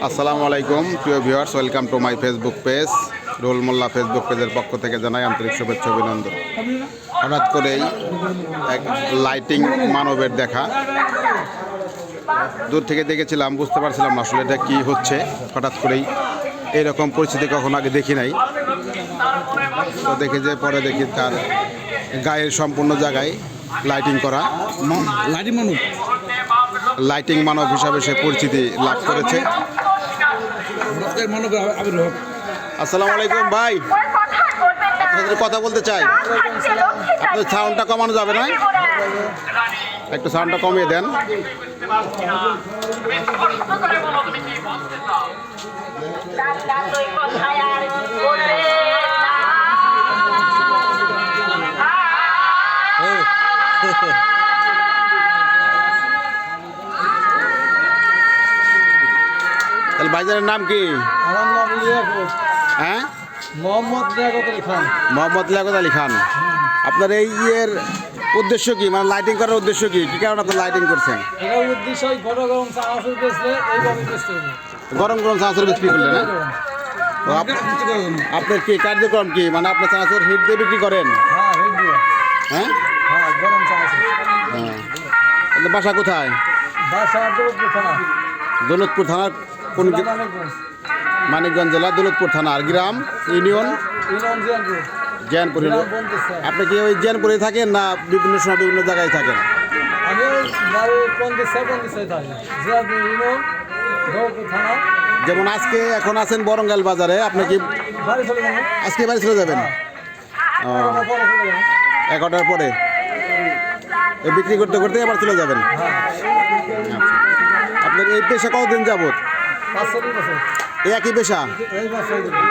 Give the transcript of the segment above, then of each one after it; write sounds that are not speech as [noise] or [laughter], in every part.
আসসালামু আলাইকুম। প্রিয় viewers welcome to my Facebook page Rol Molla Facebook পেজের পক্ষ থেকে জানাই আন্তরিক শুভেচ্ছা অভিনন্দন। হঠাৎ করেই এক লাইটিং মানবের দেখা। দূর থেকে দেখেছিলাম বুঝতে পারছিলাম না আসলে এটা কী হচ্ছে। হঠাৎ করেই এইরকম পরিস্থিতি কখনো আগে দেখি নাই। তো দেখে যে পরে দেখি তার গায়ের সম্পূর্ণ জায়গায় লাইটিং করা। মানুষ লাইটিং মানব হিসাবে সে পরিচিতি লাভ করেছে। হঠাৎ মানব আবির্ভাব আসসালামু আলাইকুম ভাই। আপনাদের কথা বলতে চাই। আপনাদের সাউন্ডটা কমানো যাবে না? একটু সাউন্ডটা কমিয়ে দেন। তাহলে ভাইজানের নাম কি? আমার নাম লিয়াকত। হ্যাঁ? মোহাম্মদ লিয়াকত আলী খান। মোহাম্মদ লিয়াকত আলী খান। আপনার এই ইয়ের উদ্দেশ্য কি? মানে লাইটিং করার উদ্দেশ্য কি? কি কারণে আপনি লাইটিং করছেন? উদ্দেশ্য গরম গরম চা আসল বেচলে এইভাবে বেচতে হবে। গরম গরম চানাচুর বিক্রি করলেন হ্যাঁ? আপনার কি কার্যক্রম কি? মানে আপনার চানাচুর হিট দিয়ে বিক্রি করেন? হ্যাঁ দিয়ে। হ্যাঁ? হ্যাঁ গরম চা হ্যাঁ। বাসা কোথায়? বাসা দৌলতপুর থানা। দৌলতপুর থানার কোন মানিকগঞ্জ জেলা দৌলতপুর থানা আর গ্রাম ইউনিয়ন জিয়ানপুর আপনি কি ওই জ্ঞানপুরে থাকেন না বিভিন্ন সময় বিভিন্ন জায়গায় থাকেন? যেমন আজকে এখন আছেন বরঙ্গাল বাজারে আপনি কি আজকে বাড়ি চলে যাবেন? যাব এগারোটার পরে বিক্রি করতে করতে আবার চলে যাবেন? হ্যাঁ। আচ্ছা। আপনার এই পেশা কতদিন যাবত? একই পেশা?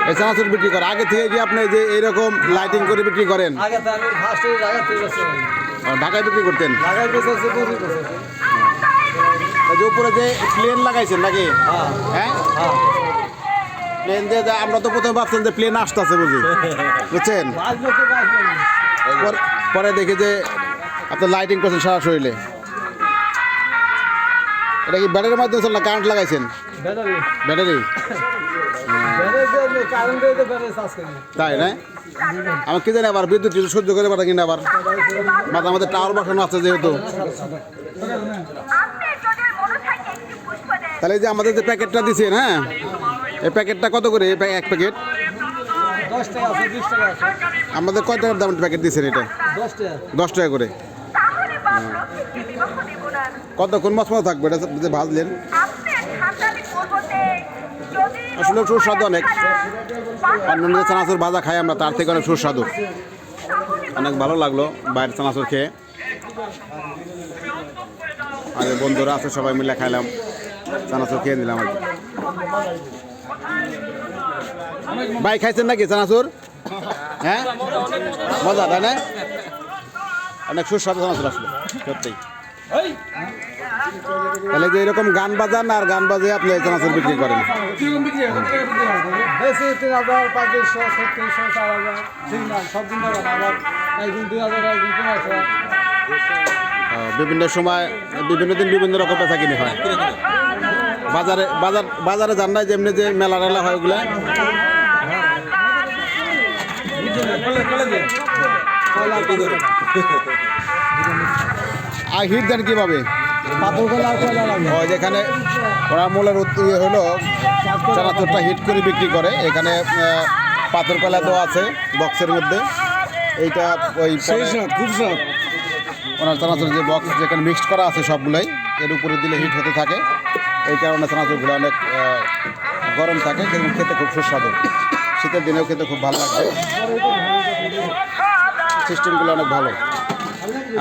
এই চানাচুর বিক্রি করে। আগে থেকে কি আপনি যে এইরকম লাইটিং করে বিক্রি করেন? ঢাকায় বিক্রি করতেন? যে উপরে যে প্লেন লাগাইছেন নাকি? হ্যাঁ। হ্যাঁ? হ্যাঁ প্লেন দিয়ে আমরা তো প্রথমে ভাবছেন যে প্লেন আসতেছে বুঝি। বুঝছেন। পরে- দেখি যে আপনার লাইটিং করছেন সারা শরীরে। এটা কি ব্যাটারির মাধ্যমে না কারেন্ট লাগাইছেন? ব্যাটারি তাই না আমার কি জানি আবার বিদ্যুৎ সহ্য করে পারে কিনা আবার। মাঝে আমাদের টাওয়ার বসানো আছে যেহেতু। তাহলে এই যে আমাদের যে প্যাকেটটা দিচ্ছেন হ্যাঁ? এই প্যাকেটটা কত করে? এক প্যাকেট? আমাদের কয় টাকার দামের প্যাকেট দিচ্ছেন এটা? দশ টাকা। দশ টাকা করে। কতক্ষণ মশমা থাকবে? এটা যে ভাজলেন। আসলে সুস্বাদু অনেক। অন্যান্য যে চানাচুর ভাজা খাই আমরা, তার থেকে অনেক সুস্বাদু। অনেক ভালো লাগল বাইরের চানাচুর খেয়ে। আর বন্ধুরা আছে, সবাই মিলে খাইলাম। চানাচুর খেয়ে নিলাম আর ভাই, খাইছেন নাকি চানাচুর? হ্যাঁ? মজা, তাই না? অনেক সুস্বাদু চানাচুর আসলে সত্যি তাহলে যে এরকম গান বাজান আর গান বাজে আপনি এই চানাচুর বিক্রি করেন। বেশি তিন হাজার পঁয়ত্রিশশো ছত্রিশশো চার হাজার ঠিক সব দিন আবার একদিন দুই হাজার একদিন পনেরোশো আহ, বিভিন্ন সময় বিভিন্ন দিন বিভিন্ন রকম বেচা কিনে হয়। বাজারে বাজার বাজারে যান নাই যেমনি যে মেলা টেলা হয় ওগুলা। আর হিট দেন কীভাবে? যেখানে ওরা মূলের ইয়ে হলো চানাচুরটা হিট করে বিক্রি করে। এখানে পাথর কলা তো আছে বক্সের মধ্যে। এইটা ওই ওনার চানাচুর যে বক্স যেখানে মিক্সড করা আছে সবগুলাই এর উপরে দিলে হিট হতে থাকে। এই কারণে চানাচুরগুলো অনেক গরম থাকে কিন্তু খেতে খুব সুস্বাদু। শীতের দিনেও খেতে খুব ভালো লাগবে। সিস্টেমগুলো অনেক ভালো।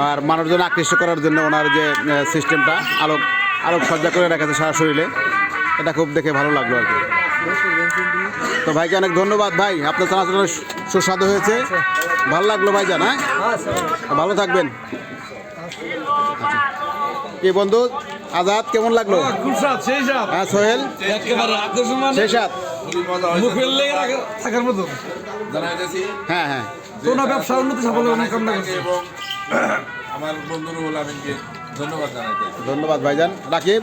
আর মানুষজন আকৃষ্ট করার জন্য ওনার যে সিস্টেমটা আলোক আলোক সজ্জা করে রেখেছে সারা শরীরে এটা খুব দেখে ভালো লাগল আর কি। তো ভাইকে অনেক ধন্যবাদ ভাই। আপনার চানাচুর সুস্বাদু হয়েছে। ভালো লাগল ভাই জান হ্যাঁ? আচ্ছা ভালো থাকবেন। কি বন্ধু আজাদ কেমন লাগল? স্বাদ হ্যাঁ সোহেল? সেই সাত থাকার মতো। হ্যাঁ হ্যাঁ। ব্যবসা উন্নতি সাফল্য অনেক কামনা করছে। এবং [coughs] আমার বন্ধু রুহুল আমিনকে ধন্যবাদ জানাইতে ধন্যবাদ ভাইজান। রাকিব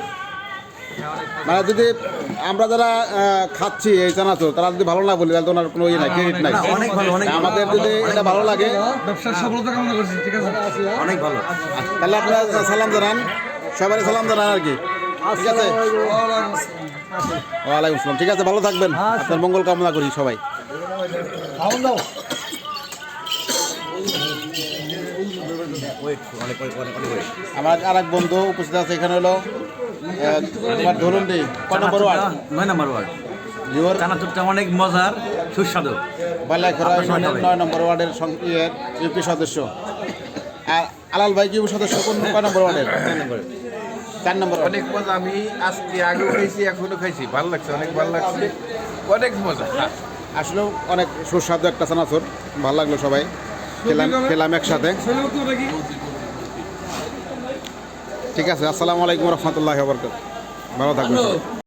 মানে যদি আমরা যারা খাচ্ছি এই চানাচুর তারা যদি ভালো না বলি তাহলে তো ওনার কোনো ইয়ে নাই ক্রেডিট নাই। অনেক ভালো অনেক আমাদের যদি এটা ভালো লাগে ব্যবসার সফলতা কামনা করছি ঠিক আছে? অনেক ভালো। তাহলে আপনারা সালাম জানান সবাই সালাম জানান আর কি। ঠিক আছে? ওয়ালাইকুম আসসালাম। ঠিক আছে ভালো থাকবেন। আপনার মঙ্গল কামনা করি সবাই। ওয়েট অনেক অনেক অনেক অনেক wait। আমার আর এক বন্ধু উপস্থিত আছে এখানে হলো ধরুন দি কত নম্বর ওয়ার্ড। নয় নম্বর ওয়ার্ড। অনেক মজার সুস্বাদু। বালাইখরা নয় নম্বর ওয়ার্ডের ইয়ের ইউপি সদস্য। আর আলাল ভাই কি সদস্য? কোন কয় নম্বর ওয়ার্ডের? চার নম্বর অনেক মজা আমি আজকে আগেও খাইছি এখনও খাইছি। ভালো লাগছে অনেক ভালো লাগছে। অনেক মজা। আসলেও অনেক সুস্বাদু একটা চানাচুর। ভালো লাগল সবাই। খেলাম খেলাম একসাথে। ঠিক আছে আসসালামু আলাইকুম রহমতুল্লাহ বরকত ভালো থাকবেন।